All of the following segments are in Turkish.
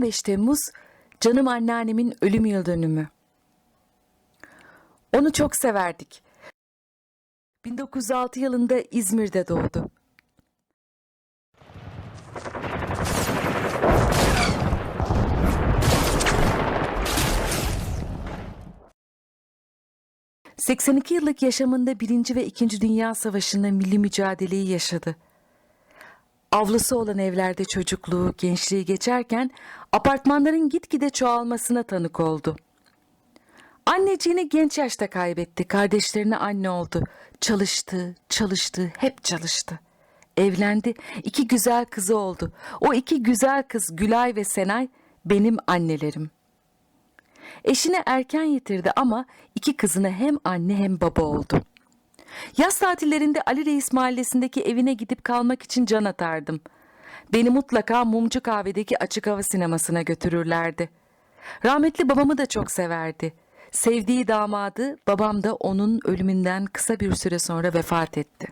...15 Temmuz canım anneannemin ölüm yıl dönümü. Onu çok severdik. 1906 yılında İzmir'de doğdu. ...82 yıllık yaşamında Birinci ve İkinci Dünya Savaşı'nda milli mücadeleyi yaşadı. Avlusu olan evlerde çocukluğu, gençliği geçerken... ...apartmanların gitgide çoğalmasına tanık oldu. Anneciğini genç yaşta kaybetti. Kardeşlerine anne oldu. Çalıştı, çalıştı, hep çalıştı. Evlendi. iki güzel kızı oldu. O iki güzel kız Gülay ve Senay benim annelerim. Eşini erken yitirdi ama iki kızına hem anne hem baba oldu. Yaz tatillerinde Ali Reis mahallesindeki evine gidip kalmak için can atardım. Beni mutlaka Mumcu Kahve'deki açık hava sinemasına götürürlerdi. Rahmetli babamı da çok severdi. Sevdiği damadı babam da onun ölümünden kısa bir süre sonra vefat etti.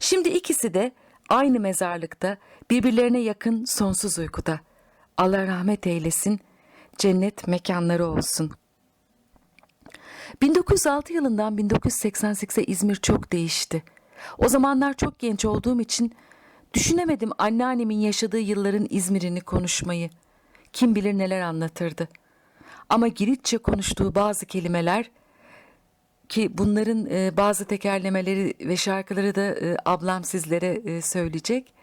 Şimdi ikisi de aynı mezarlıkta birbirlerine yakın sonsuz uykuda. Allah rahmet eylesin, cennet mekanları olsun. 1906 yılından 1988'e İzmir çok değişti. O zamanlar çok genç olduğum için düşünemedim anneannemin yaşadığı yılların İzmir'ini konuşmayı. Kim bilir neler anlatırdı. Ama Giritçe konuştuğu bazı kelimeler ki bunların e, bazı tekerlemeleri ve şarkıları da e, ablam sizlere e, söyleyecek.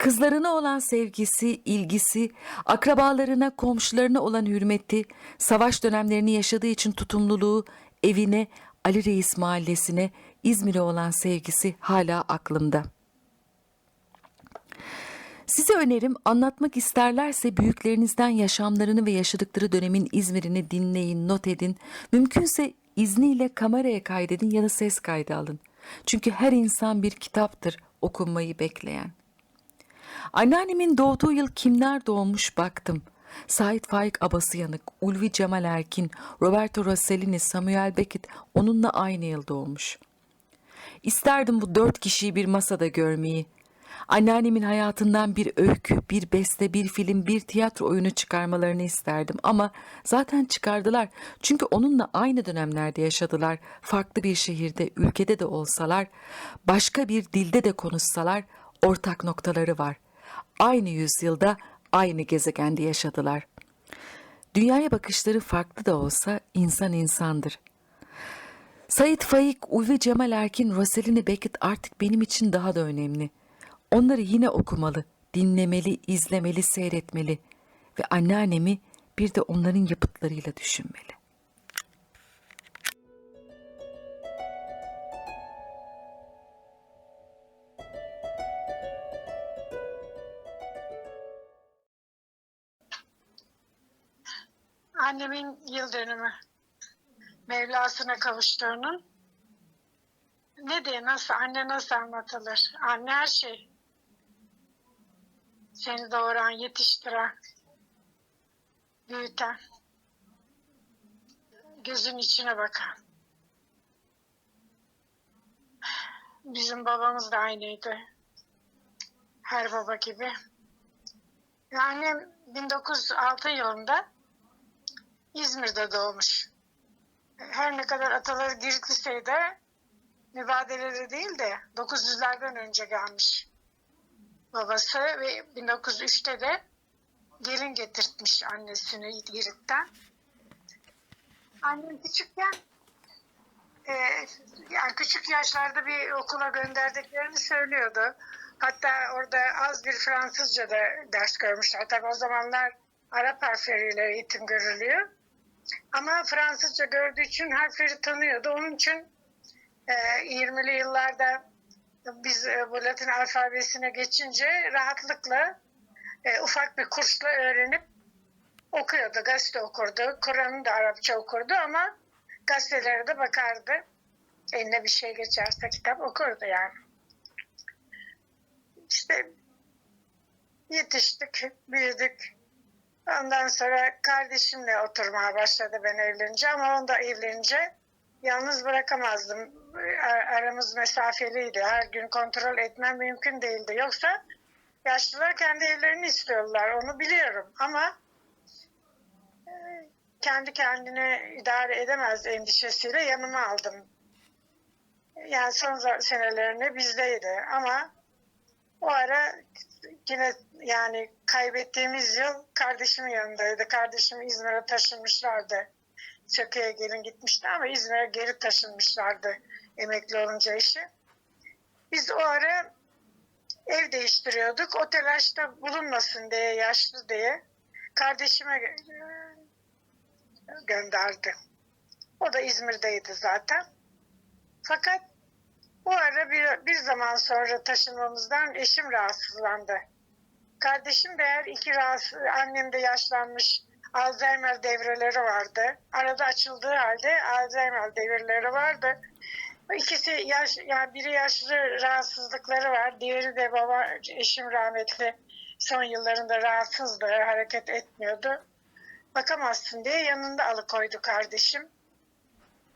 Kızlarına olan sevgisi, ilgisi, akrabalarına, komşularına olan hürmeti, savaş dönemlerini yaşadığı için tutumluluğu, evine, Ali Reis mahallesine, İzmir'e olan sevgisi hala aklımda. Size önerim anlatmak isterlerse büyüklerinizden yaşamlarını ve yaşadıkları dönemin İzmir'ini dinleyin, not edin. Mümkünse izniyle kameraya kaydedin ya da ses kaydı alın. Çünkü her insan bir kitaptır okunmayı bekleyen. Anneannemin doğduğu yıl kimler doğmuş baktım. Sait Faik Abasıyanık, Ulvi Cemal Erkin, Roberto Rossellini, Samuel Beckett onunla aynı yıl doğmuş. İsterdim bu dört kişiyi bir masada görmeyi. Anneannemin hayatından bir öykü, bir beste, bir film, bir tiyatro oyunu çıkarmalarını isterdim ama zaten çıkardılar. Çünkü onunla aynı dönemlerde yaşadılar. Farklı bir şehirde, ülkede de olsalar, başka bir dilde de konuşsalar ortak noktaları var. Aynı yüzyılda, aynı gezegende yaşadılar. Dünyaya bakışları farklı da olsa insan insandır. Sait Faik, Ulvi Cemal Erkin, Rossellini Beckett artık benim için daha da önemli. Onları yine okumalı, dinlemeli, izlemeli, seyretmeli ve anneannemi bir de onların yapıtlarıyla düşünmeli. Annemin yıl dönümü. Mevlasına kavuştuğunun. Ne diye nasıl, anne nasıl anlatılır? Anne her şey. Seni doğuran, yetiştiren, büyüten, gözün içine bakan. Bizim babamız da aynıydı. Her baba gibi. Annem 1906 yılında İzmir'de doğmuş. Her ne kadar ataları Giritliseydi de mübadeleleri değil de 900'lerden önce gelmiş babası ve 1903'te de gelin getirtmiş annesini Girit'ten. Annem küçükken e, yani küçük yaşlarda bir okula gönderdiklerini söylüyordu. Hatta orada az bir Fransızca da ders görmüşler. Tabii o zamanlar Arap harfleriyle eğitim görülüyor. Ama Fransızca gördüğü için harfleri tanıyordu. Onun için e, 20'li yıllarda biz e, bu Latin alfabesine geçince rahatlıkla e, ufak bir kursla öğrenip okuyordu. Gazete okurdu. Kur'an'ı da Arapça okurdu ama gazetelere de bakardı. Eline bir şey geçerse kitap okurdu yani. İşte yetiştik, büyüdük. Ondan sonra kardeşimle oturmaya başladı ben evlenince ama onu da evlenince yalnız bırakamazdım. Ar- Aramız mesafeliydi. Her gün kontrol etmem mümkün değildi. Yoksa yaşlılar kendi evlerini istiyorlar. Onu biliyorum ama e, kendi kendine idare edemez endişesiyle yanıma aldım. Yani son senelerinde bizdeydi ama o ara yine yani kaybettiğimiz yıl kardeşimin yanındaydı. Kardeşim İzmir'e taşınmışlardı. Çakı'ya gelin gitmişti ama İzmir'e geri taşınmışlardı emekli olunca işi. Biz o ara ev değiştiriyorduk. O telaşta bulunmasın diye, yaşlı diye kardeşime e, gönderdi. O da İzmir'deydi zaten. Fakat bu ara bir, bir zaman sonra taşınmamızdan eşim rahatsızlandı. Kardeşim de eğer iki rahatsız, annem de yaşlanmış Alzheimer devreleri vardı. Arada açıldığı halde Alzheimer devreleri vardı. İkisi yaş, yani biri yaşlı rahatsızlıkları var. Diğeri de baba eşim rahmetli son yıllarında rahatsızdı, hareket etmiyordu. Bakamazsın diye yanında alıkoydu kardeşim.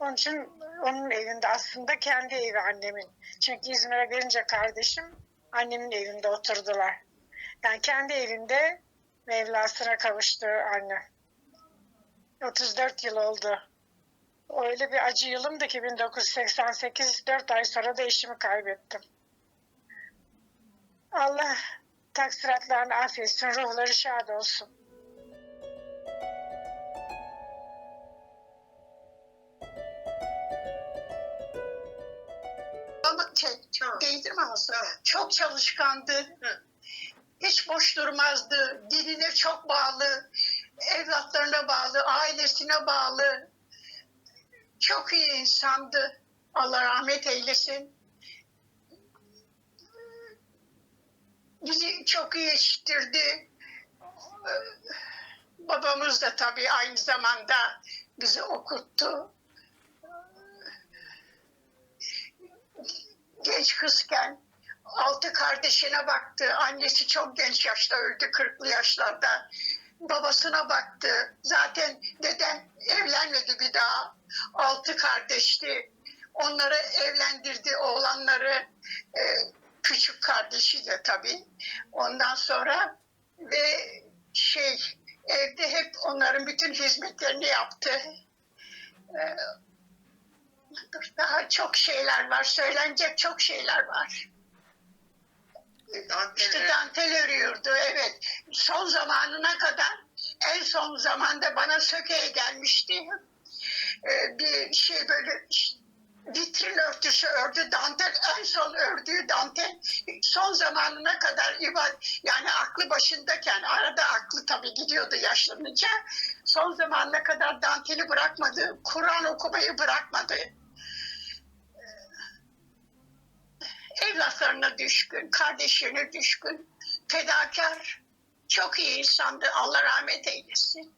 Onun için onun evinde aslında kendi evi annemin. Çünkü İzmir'e gelince kardeşim annemin evinde oturdular. Yani kendi evinde Mevlasına kavuştu anne. 34 yıl oldu. Öyle bir acı yılımdı ki 1988, 4 ay sonra da eşimi kaybettim. Allah taksiratlarını affetsin, ruhları şad olsun. Değdirme Hasan. Çok çalışkandı. Hiç boş durmazdı. Diline çok bağlı. Evlatlarına bağlı, ailesine bağlı. Çok iyi insandı. Allah rahmet eylesin. Bizi çok iyi yetiştirdi. Babamız da tabii aynı zamanda bizi okuttu. genç kızken altı kardeşine baktı. Annesi çok genç yaşta öldü, kırklı yaşlarda. Babasına baktı. Zaten dedem evlenmedi bir daha. Altı kardeşti. Onları evlendirdi, oğlanları. e, küçük kardeşi de tabii. Ondan sonra ve şey evde hep onların bütün hizmetlerini yaptı. E, daha çok şeyler var. Söylenecek çok şeyler var. İşte dantel örüyordu evet. Son zamanına kadar en son zamanda bana Söke'ye gelmişti. Ee, bir şey böyle vitrin örtüsü ördü dantel en son ördüğü dantel son zamanına kadar ibadet yani aklı başındayken arada aklı tabii gidiyordu yaşlanınca son zamanına kadar danteli bırakmadı Kur'an okumayı bırakmadı düşkün, kardeşlerine düşkün, fedakar, çok iyi insandı. Allah rahmet eylesin.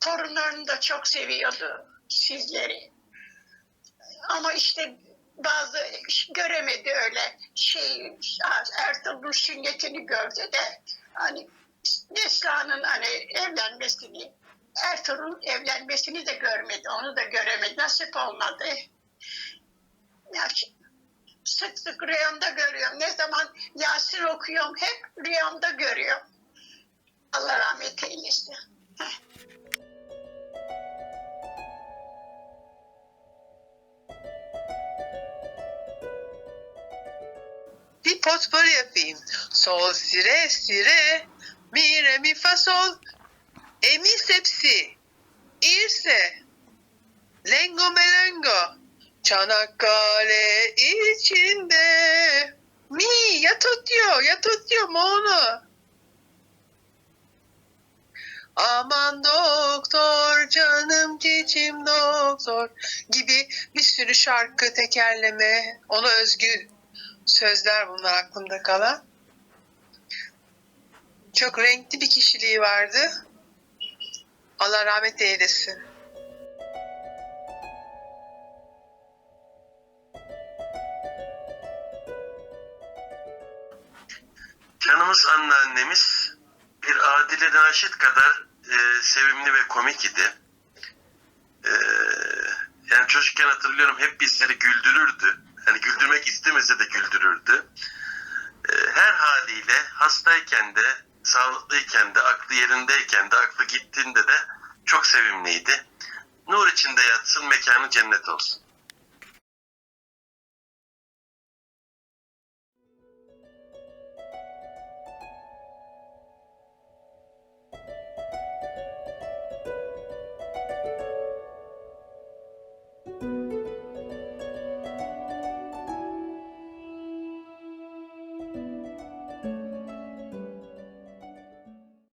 Torunlarını da çok seviyordu sizleri. Ama işte bazı göremedi öyle şey Ertuğrul'un sünnetini gördü de hani Neslihan'ın hani evlenmesini Ertuğrul'un evlenmesini de görmedi. Onu da göremedi. Nasip olmadı. Ya, sık sık rüyamda görüyorum. Ne zaman Yasin okuyorum hep rüyamda görüyorum. Allah rahmet eylesin. Bir potpourri yapayım. Sol, si, re, si, re, mi, re, mi, fa, sol, e, mi, sepsi, irse, lengo, melengo, Çanakkale içinde, mi, ya tutuyor, ya tutuyor mono. Aman doktor, canım cicim doktor gibi bir sürü şarkı, tekerleme, ona özgü sözler bunlar aklımda kalan. Çok renkli bir kişiliği vardı. Allah rahmet eylesin. Canımız anneannemiz bir Adile Naşit kadar e, sevimli ve komik idi. E, yani çocukken hatırlıyorum hep bizleri güldürürdü. Yani güldürmek istemese de güldürürdü. E, her haliyle hastayken de, sağlıklıyken de, aklı yerindeyken de, aklı gittiğinde de çok sevimliydi. Nur içinde yatsın, mekanı cennet olsun.